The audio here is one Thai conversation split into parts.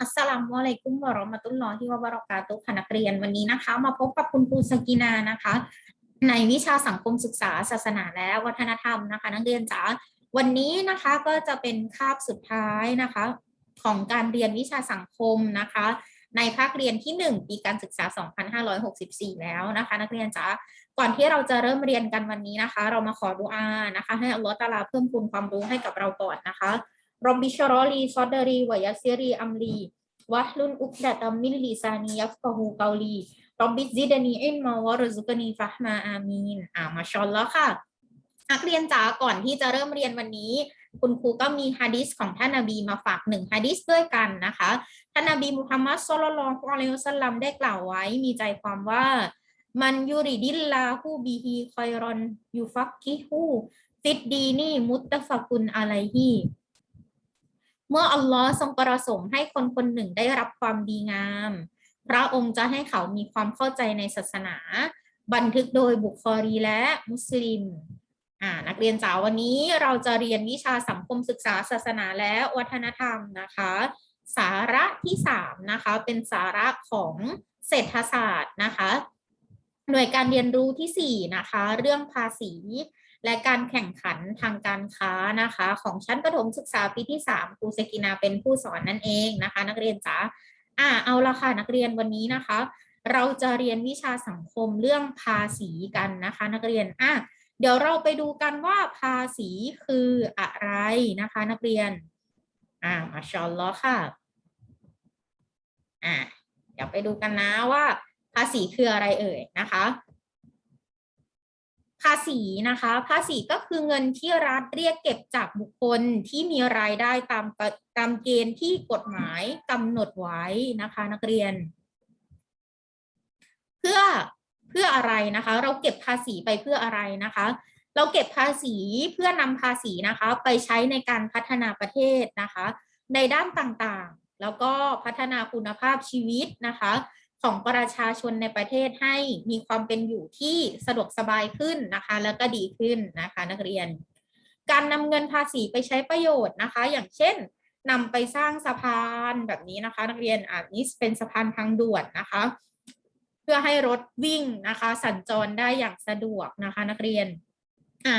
อัสสลามุอะลัยกุมวะเราะมะตุลลอฮิวะบะเราะกาตุค่ะนักเรียนวันนี้นะคะ มาพบกับคุณครูสกินานะคะ ในวิชาสังคมศึกษา ศาสนาและวัฒนธรรมนะคะ นักเรียนจ๋าวันนี้นะคะก็จะเป็นคาบสุดท้ายนะคะ ของการเรียนวิชาสังคมนะคะ ในภาคเรียนที่ 1 ปีการศึกษา 2564 แล้วนะคะ นักเรียนจ๋าก่อนที่เราจะเริ่มเรียนกันวันนี้นะคะ เรามาขอดุอานะคะ ให้อัลลอฮฺตาลาเพิ่มพูนความรู้ให้กับเราก่อนนะคะ รบิชรอลีซอดเดรีวยัสซิรีอัมลีวะฮลุนอุกดะตัมมิลลิซานียัฟกะฮูกาลีรบิซิดานีอิลมาวะรซุกนีฟะฮ์มาอามีนอ่ามาชอลแล้วค่ะนักเรียนจ๋าก่อนที่จะเริ่มเรียนวันนี้ คุณครูก็มีฮะดิษของท่านนบีมาฝากหนึ่งฮะดิษด้วยกันนะคะ ท่านนบีมุฮัมมัดสุลลัลลอฮุอะลัยฮิวสัลลัมได้กล่าวไว้มีใจความว่า มันยูริดิลลาฮูบิฮีคอยรอนยูฟักกิฮูฟิดดีนี่มุตตะฟะกุนอะไลฮี เมื่ออัลลอฮ์ทรงประสงค์ให้คนคนหนึ่งได้รับความดีงาม พระองค์จะให้เขามีความเข้าใจในศาสนา บันทึกโดยบุคครีและมุสลิมอ่านักเรียนจ๋าวันนี้เราจะเรียนวิชาสังคมศึกษาศาสนาและวัฒนธรรมนะคะ สาระที่สามนะคะเป็นสาระของเศรษฐศาสตร์นะคะ หน่วยการเรียนรู้ที่สี่นะคะ เรื่องภาษี และการแข่งขันทางการค้านะคะ ของชั้นประถมศึกษาปีที่สามครูเซกินาเป็นผู้สอนนั่นเองนะคะ นักเรียนจ๋าอ่าเอาละค่ะนักเรียนวันนี้นะคะ เราจะเรียนวิชาสังคมเรื่องภาษีกันนะคะ นักเรียนอะเดี๋ยวเราไปดูกันว่าภาษีคืออะไรนะคะ นักเรียนอ่ามาชอลลอค่ะอ่าเดี๋ยวไปดูกันนะว่าภาษีคืออะไรเอ่ยนะคะ ภาษีนะคะ ภาษีก็คือเงินที่รัฐเรียกเก็บจากบุคคลที่มีรายได้ตามตามเกณฑ์ที่กฎหมายกำหนดไว้นะคะ นักเรียน เพื่อเพื่ออะไรนะคะ เราเก็บภาษีไปเพื่ออะไรนะคะ เราเก็บภาษีเพื่อนำภาษีนะคะ ไปใช้ในการพัฒนาประเทศนะคะ ในด้านต่างๆ แล้วก็พัฒนาคุณภาพชีวิตนะคะ ของประชาชนในประเทศให้มีความเป็นอยู่ที่สะดวกสบายขึ้นนะคะ แล้วก็ดีขึ้นนะคะนักเรียน การนำเงินภาษีไปใช้ประโยชน์นะคะ อย่างเช่นนำไปสร้างสะพานแบบนี้นะคะ นักเรียนอ่านี้เป็นสะพานทางด่วนนะคะ เพื่อให้รถวิ่งนะคะ สัญจรได้อย่างสะดวกนะคะ นักเรียน อ่า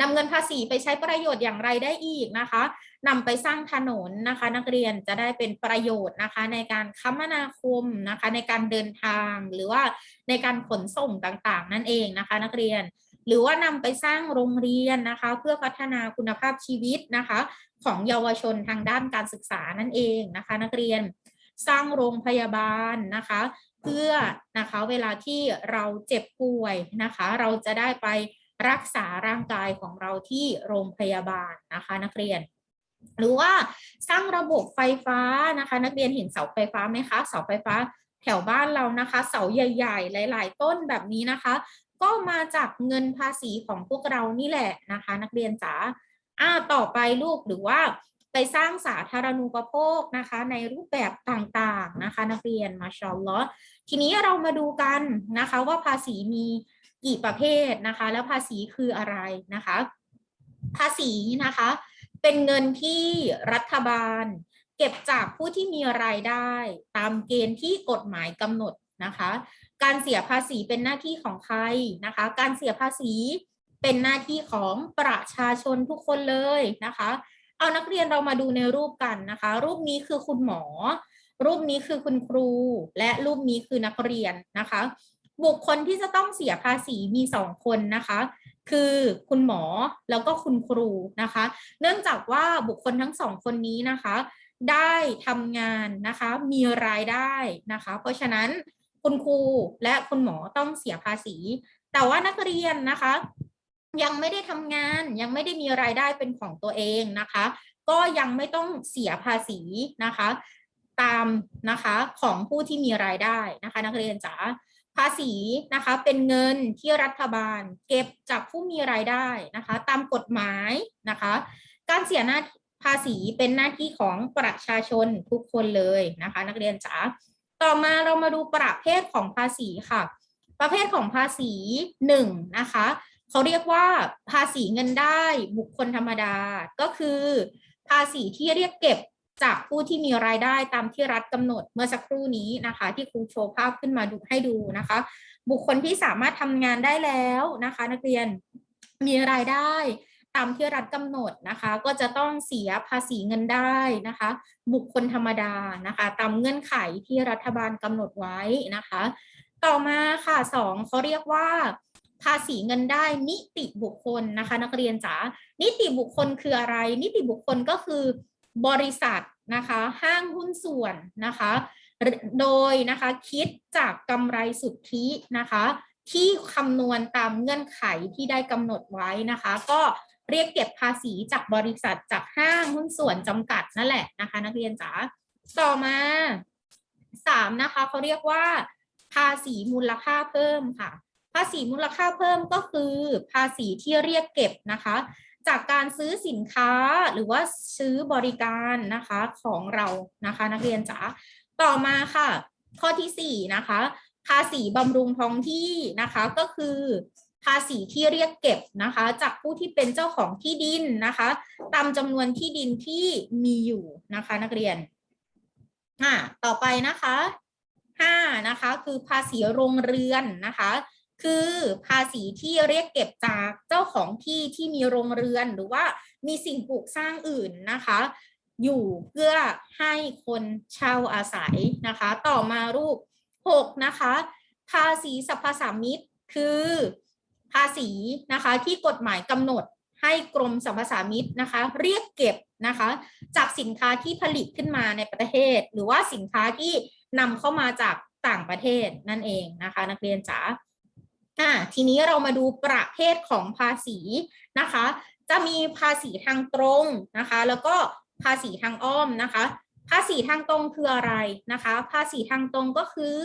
นำเงินภาษีไปใช้ประโยชน์อย่างไรได้อีกนะคะนำไปสร้างถนนนะคะ นักเรียนจะได้เป็นประโยชน์นะคะ ในการคมนาคมนะคะ ในการเดินทางหรือว่าในการขนส่งต่างๆ นั่นเองนะคะ นักเรียน หรือว่านำไปสร้างโรงเรียนนะคะ เพื่อพัฒนาคุณภาพชีวิตนะคะ ของเยาวชนทางด้านการศึกษานั่นเองนะคะ นักเรียนสร้างโรงพยาบาลนะคะ เพื่อนะคะเวลาที่เราเจ็บป่วยนะคะ เราจะได้ไป รักษาร่างกายของเราที่โรงพยาบาลนะคะนักเรียน หรือว่าสร้างระบบไฟฟ้านะคะ นักเรียนเห็นเสาไฟฟ้าไหมคะเสาไฟฟ้าแถวบ้านเรานะคะ เสาใหญ่ ๆ หลาย ๆ ต้นแบบนี้นะคะ ก็มาจากเงินภาษีของพวกเรานี่แหละนะคะ นักเรียนจ๋าอ่าต่อไปลูกหรือว่าไปสร้างสาธารณูปโภคนะคะ ในรูปแบบต่างๆนะคะ นักเรียนมาชอลลอทีนี้เรามาดูกันนะคะว่าภาษีมี กี่ประเภทนะคะ แล้วภาษีคืออะไรนะคะ ภาษีนะคะ เป็นเงินที่รัฐบาล เก็บจากผู้ที่มีรายได้ ตามเกณฑ์ที่กฎหมายกำหนดนะคะ การเสียภาษีเป็นหน้าที่ของใครนะคะ การเสียภาษีเป็นหน้าที่ของประชาชนทุกคนเลยนะคะ เอานักเรียนเรามาดูในรูปกันนะคะ รูปนี้คือคุณหมอ รูปนี้คือคุณครู และรูปนี้คือนักเรียนนะคะ บุคคลที่จะต้องเสียภาษีมีสองคนนะคะ คือคุณหมอแล้วก็คุณครูนะคะ เนื่องจากว่าบุคคลทั้งสองคนนี้นะคะ ได้ทำงานนะคะ มีรายได้นะคะ เพราะฉะนั้นคุณครูและคุณหมอต้องเสียภาษี แต่ว่านักเรียนนะคะ ยังไม่ได้ทำงานยังไม่ได้มีรายได้เป็นของตัวเองนะคะ ก็ยังไม่ต้องเสียภาษีนะคะ ตามนะคะของผู้ที่มีรายได้นะคะ นักเรียนจ๋า ภาษีนะคะเป็นเงินที่รัฐบาล เก็บจากผู้มีรายได้นะคะ ตามกฎหมายนะคะ การเสียหน้าภาษีเป็นหน้าที่ของประชาชนทุกคนเลยนะคะ นักเรียนจ๋าต่อมาเรามาดูประเภทของภาษีค่ะ ประเภทของภาษีหนึ่งนะคะเขาเรียกว่าภาษีเงินได้บุคคลธรรมดาก็คือ ภาษีที่เรียกเก็บ จากผู้ที่มีรายได้ตามที่รัฐกำหนดเมื่อสักครู่นี้นะคะ ที่ครูโชว์ภาพขึ้นมาดูให้ดูนะคะ บุคคลที่สามารถทำงานได้แล้วนะคะ นักเรียนมีรายได้ตามที่รัฐกำหนดนะคะ ก็จะต้องเสียภาษีเงินได้นะคะ บุคคลธรรมดานะคะ ตามเงื่อนไขที่รัฐบาลกำหนดไว้นะคะ ต่อมาค่ะสองเขาเรียกว่าภาษีเงินได้นิติบุคคลนะคะ นักเรียนจ๋านิติบุคคลคืออะไร นิติบุคคลก็คือ บริษัทนะคะห้างหุ้นส่วนนะคะโดยนะคะคิดจากกำไรสุทธินะคะที่คำนวณตามเงื่อนไขที่ได้กำหนดไว้นะคะ ก็เรียกเก็บภาษีจากบริษัทจากห้างหุ้นส่วนจำกัดนั่นแหละนะคะ นักเรียนจ๋าต่อมาสามนะคะเขาเรียกว่า ภาษีมูลค่าเพิ่มค่ะ ภาษีมูลค่าเพิ่มก็คือ ภาษีที่เรียกเก็บนะคะ จากการซื้อสินค้าหรือว่าซื้อบริการนะคะของเรานะคะ นักเรียนจ๋าต่อมาค่ะ ข้อที่สี่นะคะภาษีบำรุงท้องที่นะคะก็คือภาษีที่เรียกเก็บนะคะ จากผู้ที่เป็นเจ้าของที่ดินนะคะ ตามจำนวนที่ดินที่มีอยู่นะคะ นักเรียนอ่าต่อไปนะคะห้านะคะคือภาษีโรงเรือนนะคะ คือภาษีที่เรียกเก็บจากเจ้าของที่ที่มีโรงเรือนหรือว่ามีสิ่งปลูกสร้างอื่นนะคะ อยู่เพื่อให้คนเช่าอาศัยนะคะ ต่อมารูปหกนะคะ ภาษีสรรพสามิตคือภาษีนะคะที่กฎหมายกำหนดให้กรมสรรพสามิตนะคะ เรียกเก็บนะคะ จากสินค้าที่ผลิตขึ้นมาในประเทศ หรือว่าสินค้าที่นำเข้ามาจากต่างประเทศนั่นเองนะคะ นักเรียนจ๋า อ่าทีนี้เรามาดูประเภทของภาษีนะคะ จะมีภาษีทางตรงนะคะ แล้วก็ภาษีทางอ้อมนะคะ ภาษีทางตรงคืออะไรนะคะ ภาษีทางตรงก็คือ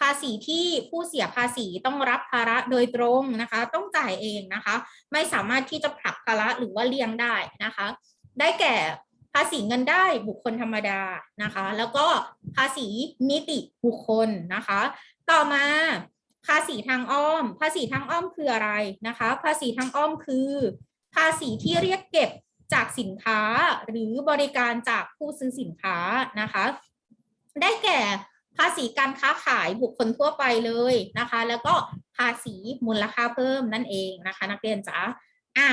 ภาษีที่ผู้เสียภาษีต้องรับภาระโดยตรงนะคะ ต้องจ่ายเองนะคะ ไม่สามารถที่จะผลักภาระหรือว่าเลี่ยงได้นะคะ ได้แก่ภาษีเงินได้บุคคลธรรมดานะคะ แล้วก็ภาษีนิติบุคคลนะคะ ต่อมา ภาษีทางอ้อม ภาษีทางอ้อมคืออะไรนะคะ ภาษีทางอ้อมคือ ภาษีที่เรียกเก็บจากสินค้าหรือบริการจากผู้ซื้อสินค้านะคะ ได้แก่ภาษีการค้าขายบุคคลทั่วไปเลยนะคะ แล้วก็ภาษีมูลค่าเพิ่มนั่นเองนะคะ นักเรียนจ๋าอะ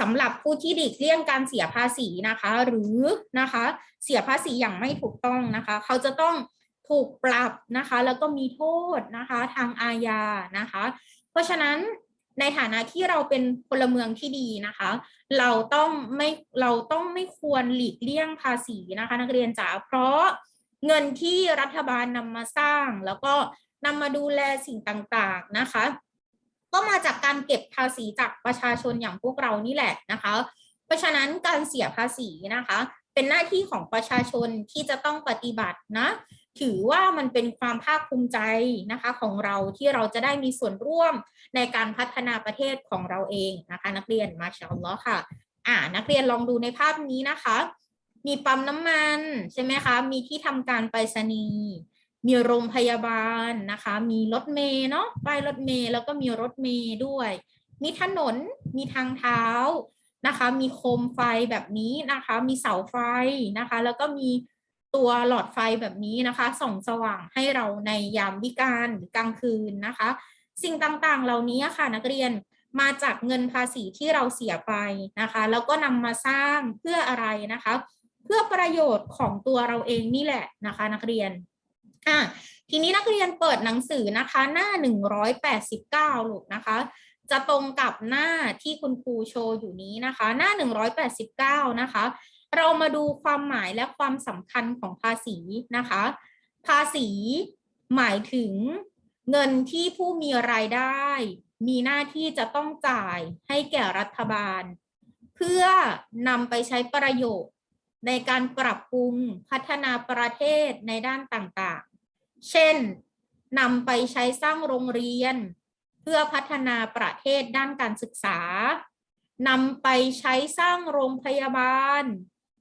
สำหรับผู้ที่หลีกเลี่ยงการเสียภาษีนะคะ หรือนะคะ เสียภาษีอย่างไม่ถูกต้องนะคะ เขาจะต้อง ถูกปรับนะคะ แล้วก็มีโทษนะคะทางอาญานะคะ เพราะฉะนั้นในฐานะที่เราเป็นพลเมืองที่ดีนะคะ เราต้องไม่เราต้องไม่ควรหลีกเลี่ยงภาษีนะคะ นักเรียนจ๋าเพราะเงินที่รัฐบาลนำมาสร้าง แล้วก็นำมาดูแลสิ่งต่างๆนะคะ ก็มาจากการเก็บภาษีจากประชาชนอย่างพวกเรานี่แหละนะคะ เพราะฉะนั้นการเสียภาษีนะคะ เป็นหน้าที่ของประชาชนที่จะต้องปฏิบัตินะ ถือว่ามันเป็นความภาคภูมิใจนะคะของเราที่เราจะได้มีส่วนร่วมในการพัฒนาประเทศของเราเองนะคะนักเรียนมาชาอัลลอฮ์ค่ะอ่านักเรียนลองดูในภาพนี้นะคะ มีปั๊มน้ำมันใช่ไหมคะ มีที่ทำการไปรษณีย์มีโรงพยาบาลนะคะ มีรถเมล์เนาะป้ายรถเมล์แล้วก็มีรถเมล์ด้วย มีถนน มีทางเท้านะคะ มีโคมไฟแบบนี้นะคะ มีเสาไฟนะคะ แล้วก็มี ตัวหลอดไฟแบบนี้นะคะส่องสว่างให้เราในยามวิกาลหรือกลางคืนนะคะ สิ่งต่างๆ เหล่านี้ค่ะนักเรียนมาจากเงินภาษีที่เราเสียไปนะคะ แล้วก็นำมาสร้างเพื่ออะไรนะคะ เพื่อประโยชน์ของตัวเราเองนี่แหละนะคะ นักเรียนอะทีนี้นักเรียนเปิดหนังสือนะคะ หน้า 189ลูกนะคะ จะตรงกับหน้าที่คุณครูโชว์อยู่นี้นะคะ หน้า 189 นะคะ เรามาดูความหมายและความสำคัญของภาษีนะคะ ภาษีหมายถึงเงินที่ผู้มีรายได้ มีหน้าที่จะต้องจ่ายให้แก่รัฐบาล เพื่อนำไปใช้ประโยชน์ในการปรับปรุงพัฒนาประเทศในด้านต่างๆ เช่นนำไปใช้สร้างโรงเรียน เพื่อพัฒนาประเทศด้านการศึกษานำไปใช้สร้างโรงพยาบาล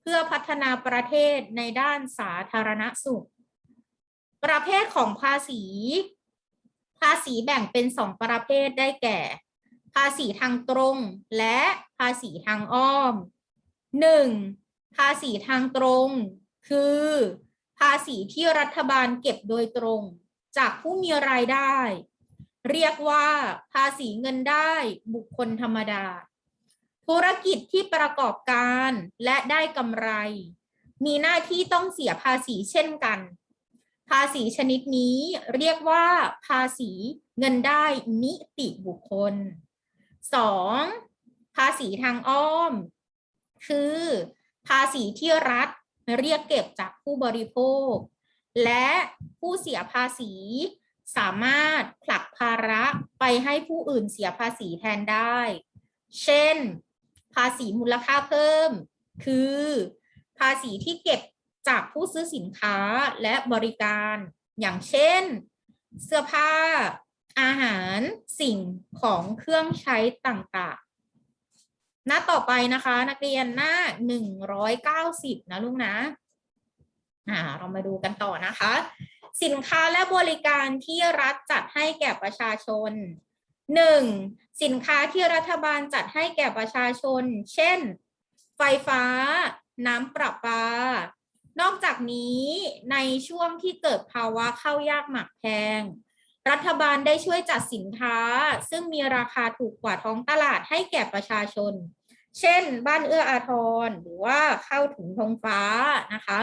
เพื่อพัฒนาประเทศในด้านสาธารณสุข ประเภทของภาษี ภาษีแบ่งเป็นสองประเภทได้แก่ ภาษีทางตรงและภาษีทางอ้อมหนึ่งภาษีทางตรง คือ ภาษีที่รัฐบาลเก็บโดยตรง จากผู้มีรายได้ เรียกว่าภาษีเงินได้บุคคลธรรมดา ธุรกิจที่ประกอบการและได้กำไร มีหน้าที่ต้องเสียภาษีเช่นกัน ภาษีชนิดนี้เรียกว่าภาษีเงินได้นิติบุคคล 2. ภาษีทางอ้อม คือ ภาษีที่รัฐเรียกเก็บจากผู้บริโภค และผู้เสียภาษีสามารถผลักภาระไปให้ผู้อื่นเสียภาษีแทนได้ เช่น ภาษีมูลค่าเพิ่ม คือ ภาษีที่เก็บจากผู้ซื้อสินค้าและบริการ อย่างเช่น เสื้อผ้า อาหารสิ่งของเครื่องใช้ต่างๆ หน้าต่อไปนะคะ นักเรียนหน้า 190 นะลูกนะอ่าเรามาดูกันต่อนะคะ สินค้าและบริการที่รัฐจัดให้แก่ประชาชน 1. สินค้าที่รัฐบาลจัดให้แก่ประชาชน เช่น ไฟฟ้า น้ำประปา นอกจากนี้ในช่วงที่เกิดภาวะข้าวยากหมากแพง รัฐบาลได้ช่วยจัดสินค้า ซึ่งมีราคาถูกกว่าท้องตลาดให้แก่ประชาชน เช่น บ้านเอื้ออาทร หรือว่าเข้าถึงธงฟ้านะคะ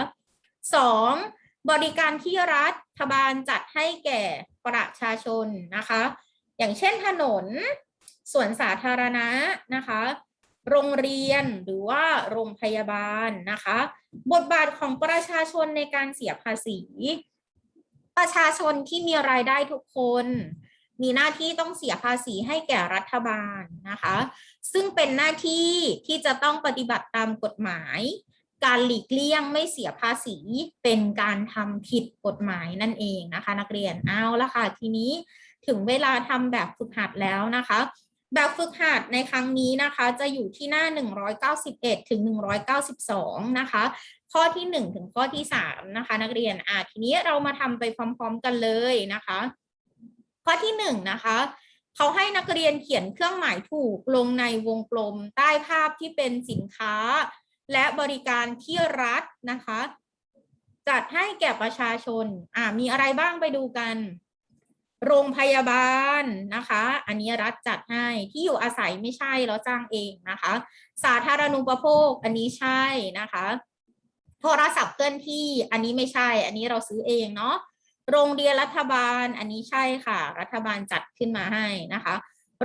2. บริการที่รัฐบาลจัดให้แก่ประชาชนนะคะ อย่างเช่นถนนสวนสาธารณะนะคะ โรงเรียนหรือว่าโรงพยาบาลนะคะ บทบาทของประชาชนในการเสียภาษี ประชาชนที่มีรายได้ทุกคน มีหน้าที่ต้องเสียภาษีให้แก่รัฐบาลนะคะ ซึ่งเป็นหน้าที่ที่จะต้องปฏิบัติตามกฎหมาย การหลีกเลี่ยงไม่เสียภาษีเป็นการทำผิดกฎหมายนั่นเองนะคะ นักเรียนเอาละค่ะทีนี้ ถึงเวลาทำแบบฝึกหัดแล้วนะคะ แบบฝึกหัดในครั้งนี้นะคะ จะอยู่ที่หน้า 191 ถึง 192 นะคะ ข้อที่ 1 ถึงข้อที่ 3 นะคะ นักเรียนอะทีนี้เรามาทำไปพร้อม ๆ กันเลยนะคะ ข้อที่ 1 นะคะเขาให้นักเรียนเขียนเครื่องหมายถูกลงในวงกลมใต้ภาพที่เป็นสินค้า และบริการที่รัฐนะคะ จัดให้แก่ประชาชน อ่ามีอะไรบ้างไปดูกัน โรงพยาบาลนะคะ อันนี้รัฐจัดให้ที่อยู่อาศัยไม่ใช่แล้วจ้างเองนะคะ สาธารณูปโภคอันนี้ใช่นะคะ โทรศัพท์เคลื่อนที่อันนี้ไม่ใช่ อันนี้เราซื้อเองเนาะโรงเรียนรัฐบาลอันนี้ใช่ค่ะ รัฐบาลจัดขึ้นมาให้นะคะ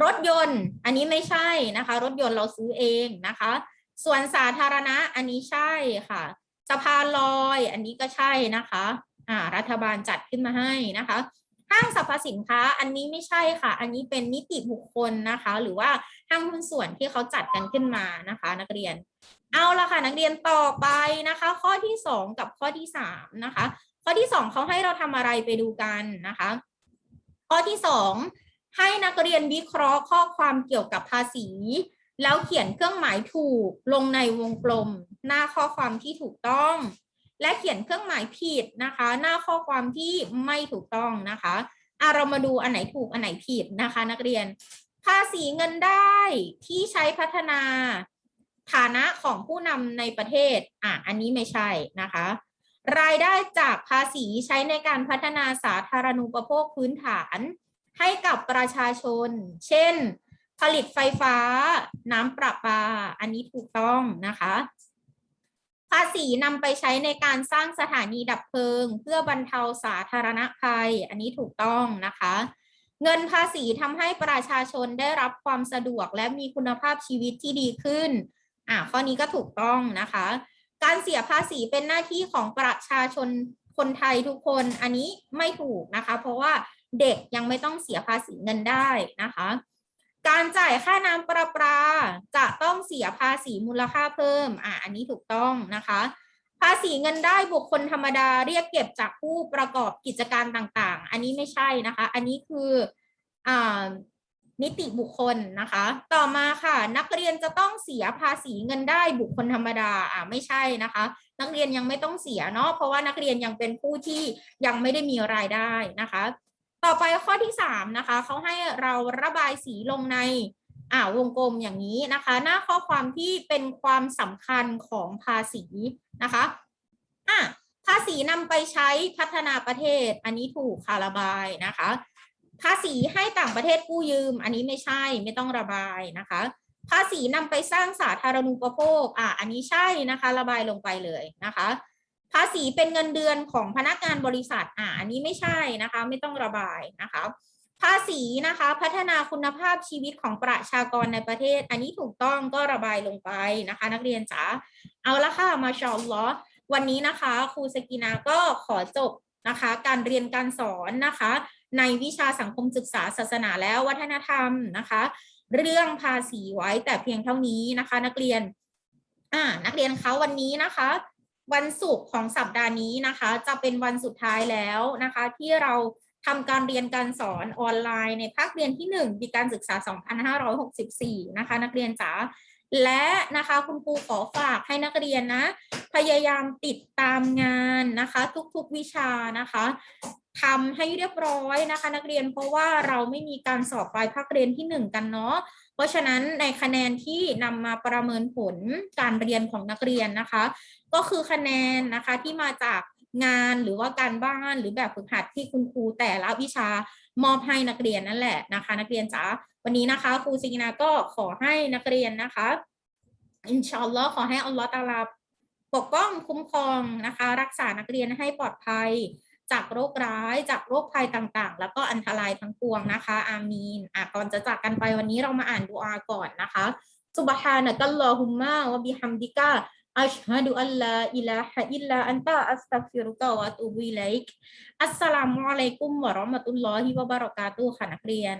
รถยนต์อันนี้ไม่ใช่นะคะ รถยนต์เราซื้อเองนะคะ ส่วนสาธารณะอันนี้ใช่ค่ะสะพานลอยอันนี้ก็ใช่นะคะอ่ารัฐบาลจัดขึ้นมาให้นะคะ ห้างสรรพสินค้าอันนี้ไม่ใช่ค่ะ อันนี้เป็นนิติบุคคลนะคะ หรือว่าห้างหุ้นส่วนที่เขาจัดกันขึ้นมานะคะ นักเรียน เอาละค่ะนักเรียนต่อไปนะคะ ข้อที่สองกับข้อที่สามนะคะ ข้อที่สองเขาให้เราทำอะไรไปดูกันนะคะ ข้อที่สองให้นักเรียนวิเคราะห์ข้อความเกี่ยวกับภาษี แล้วเขียนเครื่องหมายถูกลงในวงกลม หน้าข้อความที่ถูกต้อง และเขียนเครื่องหมายผิดนะคะ หน้าข้อความที่ไม่ถูกต้องนะคะอะเรามาดูอันไหนถูกอันไหนผิดนะคะ นักเรียน ภาษีเงินได้ที่ใช้พัฒนาฐานะของผู้นำในประเทศอะอันนี้ไม่ใช่นะคะ รายได้จากภาษีใช้ในการพัฒนาสาธารณูปโภคพื้นฐาน ให้กับประชาชน เช่น ผลิตไฟฟ้า น้ำประปา อันนี้ถูกต้องนะคะาษีนำไปใช้ในการสร้างสถานีดับเพลิง เพื่อบรรเทาสาธารณภัย อันนี้ถูกต้องนะคะ เงินภาษีทำให้ประชาชนได้รับความสะดวกและมีคุณภาพชีวิตที่ดีขึ้น อ่าข้อนี้ก็ถูกต้องนะคะ การเสียภาษีเป็นหน้าที่ของประชาชนคนไทยทุกคน อันนี้ไม่ถูกนะคะ เพราะว่าเด็กยังไม่ต้องเสียภาษีเงินได้นะคะ การจ่ายค่าน้ำประปาจะต้องเสียภาษีมูลค่าเพิ่ม อ่าอันนี้ถูกต้องนะคะ ภาษีเงินได้บุคคลธรรมดาเรียกเก็บจากผู้ประกอบกิจการต่างๆ อันนี้ไม่ใช่นะคะ อันนี้คืออ่านิติบุคคลนะคะ ต่อมาค่ะ นักเรียนจะต้องเสียภาษีเงินได้บุคคลธรรมดาอ่าไม่ใช่นะคะ นักเรียนยังไม่ต้องเสียเนาะเพราะว่านักเรียนยังเป็นผู้ที่ยังไม่ได้มีรายได้นะคะ ต่อไปข้อที่สามนะคะเขาให้เราระบายสีลงในอ่าวงกลมอย่างนี้นะคะ หน้าข้อความที่เป็นความสำคัญของภาษีนะคะอะภาษีนำไปใช้พัฒนาประเทศ อันนี้ถูกค่ะระบายนะคะ ภาษีให้ต่างประเทศกู้ยืม อันนี้ไม่ใช่ไม่ต้องระบายนะคะ ภาษีนำไปสร้างสาธารณูปโภคอะอันนี้ใช่นะคะ ระบายลงไปเลยนะคะ ภาษีเป็นเงินเดือนของพนักงานบริษัทอะอันนี้ไม่ใช่นะคะ ไม่ต้องระบายนะคะ ภาษีนะคะพัฒนาคุณภาพชีวิตของประชากรในประเทศ อันนี้ถูกต้องก็ระบายลงไปนะคะ นักเรียนจ๋าเอาละค่ะมาชอัลลอวันนี้นะคะครูสกินาก็ขอจบนะคะการเรียนการสอนนะคะ ในวิชาสังคมศึกษาศาสนาและวัฒนธรรมนะคะ เรื่องภาษีไว้แต่เพียงเท่านี้นะคะ นักเรียนอ่านักเรียนคะวันนี้นะคะ วันศุกร์ของสัปดาห์นี้นะคะ จะเป็นวันสุดท้ายแล้วนะคะ ที่เราทำการเรียนการสอนออนไลน์ในภาคเรียนที่1ปีการศึกษา 2564 นะคะ นักเรียนจ๋าและนะคะคุณครูขอฝากให้นักเรียนนะ พยายามติดตามงานนะคะ ทุกๆวิชานะคะ ทำให้เรียบร้อยนะคะ นักเรียนเพราะว่าเราไม่มีการสอบปลายภาคเรียนที่หนึ่งกันเนาะเพราะฉะนั้นในคะแนนที่นำมาประเมินผลการเรียนของนักเรียนนะคะ ก็คือคะแนนนะคะที่มาจากงานหรือว่าการบ้านหรือแบบฝึกหัดที่คุณครูแต่ละวิชามอบให้นักเรียนนั่นแหละนะคะ นักเรียนจ๋าวันนี้นะคะครูซิกนาก็ขอให้นักเรียนนะคะอินชอัลลอขอให้อัลลอฮ์ตะอาลาปกป้องคุ้มครองนะคะ รักษานักเรียนให้ปลอดภัย จากโรคร้ายจากโรคภัยต่างๆ แล้วก็อันตรายทั้งปวงนะคะ อามีนอะก่อนจะจากกันไปวันนี้เรามาอ่านดูอาก่อนนะคะซุบฮานะกัลลอฮุมมะวะบิฮัมดิกะอัชฮะดุอัลลาอิลาฮะอิลลาอันตะอัสตัฟิรุกะวะอะตูบุไลกอัสสลามุอะลัยกุมวะเราะมะตุลลอฮิวะบะเราะกาตุฮ์ค่ะนักเรียน